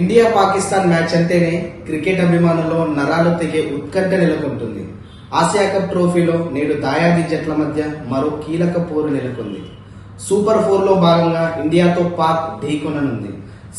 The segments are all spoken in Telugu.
ఇండియా పాకిస్తాన్ మ్యాచ్ అంటేనే క్రికెట్ అభిమానుల్లో నరాలు తెగే ఉత్కంఠ నెలకొంటుంది. ఆసియా కప్ ట్రోఫీలో నేడు దాయాది జట్ల మధ్య మరో కీలక పోరు నెలకొంది. సూపర్ ఫోర్లో భాగంగా ఇండియాతో పాక్ ఢీకొననుంది.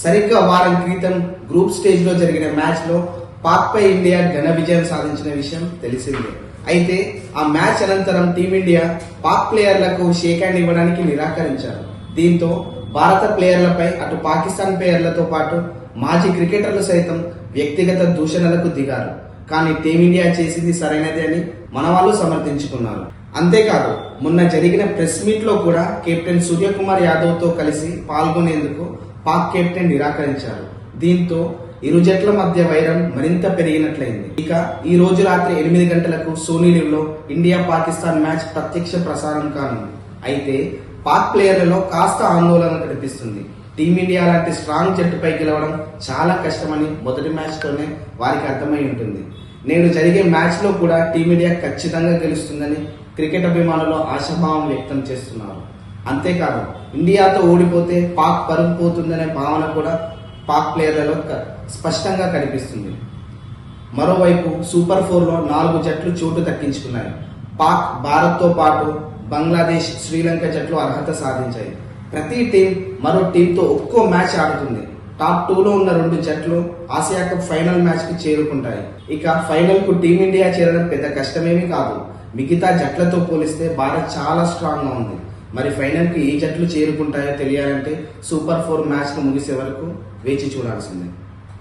సరిగ్గా వారం క్రితం గ్రూప్ స్టేజ్లో జరిగిన మ్యాచ్లో పాక్పై ఇండియా ఘన విజయం సాధించిన విషయం తెలిసిందే. అయితే ఆ మ్యాచ్ అనంతరం టీమిండియా పాక్ ప్లేయర్లకు షేక్ హ్యాండ్ ఇవ్వడానికి నిరాకరించారు. దీంతో భారత ప్లేయర్లపై అటు పాకిస్తాన్ ప్లేయర్లతో పాటు మాజీ క్రికెటర్లు సైతం వ్యక్తిగత దూషణలకు దిగారు. కానీ టీమిండియా చేసింది సరైనదే అని మన వాళ్ళు సమర్థించుకున్నారు. అంతేకాదు మొన్న జరిగిన ప్రెస్ మీట్లో కూడా కెప్టెన్ సూర్యకుమార్ యాదవ్తో కలిసి పాల్గొనేందుకు పాక్ కెప్టెన్ నిరాకరించారు. దీంతో ఇరు జట్ల మధ్య వైరం మరింత పెరిగినట్లయింది. ఇక ఈ రోజు రాత్రి ఎనిమిది గంటలకు సోనీ లివ్లో ఇండియా పాకిస్తాన్ మ్యాచ్ ప్రత్యక్ష ప్రసారం కానుంది. అయితే పాక్ ప్లేయర్లలో కాస్త ఆందోళన కనిపిస్తుంది. టీమిండియా లాంటి స్ట్రాంగ్ జట్టుపై గెలవడం చాలా కష్టమని మొదటి మ్యాచ్తోనే వారికి అర్థమై ఉంటుంది. నేను జరిగే మ్యాచ్లో కూడా టీమిండియా ఖచ్చితంగా గెలుస్తుందని క్రికెట్ అభిమానులు ఆశాభావం వ్యక్తం చేస్తున్నారు. అంతేకాదు ఇండియాతో ఓడిపోతే పాక్ పరుగు పోతుందనే భావన కూడా పాక్ ప్లేయర్లలో క- స్పష్టంగా కనిపిస్తుంది. మరోవైపు సూపర్ ఫోర్లో నాలుగు జట్లు చోటు దక్కించుకున్నాయి. పాక్ భారత్తో పాటు బంగ్లాదేశ్ శ్రీలంక జట్లు అర్హత సాధించాయి. ప్రతి టీం మరో టీంతో ఒక్కో మ్యాచ్ ఆడుతుంది. టాప్ టూలో ఉన్న రెండు జట్లు ఆసియా కప్ ఫైనల్ మ్యాచ్కి చేరుకుంటాయి. ఇక ఫైనల్కు టీమిండియా చేరడం పెద్ద కష్టమేమీ కాదు. మిగతా జట్లతో పోలిస్తే భారత్ చాలా స్ట్రాంగ్గా ఉంది. మరి ఫైనల్కి ఏ జట్లు చేరుకుంటాయో తెలియాలంటే సూపర్ ఫోర్ మ్యాచ్ను ముగిసే వరకు వేచి చూడాల్సిందే.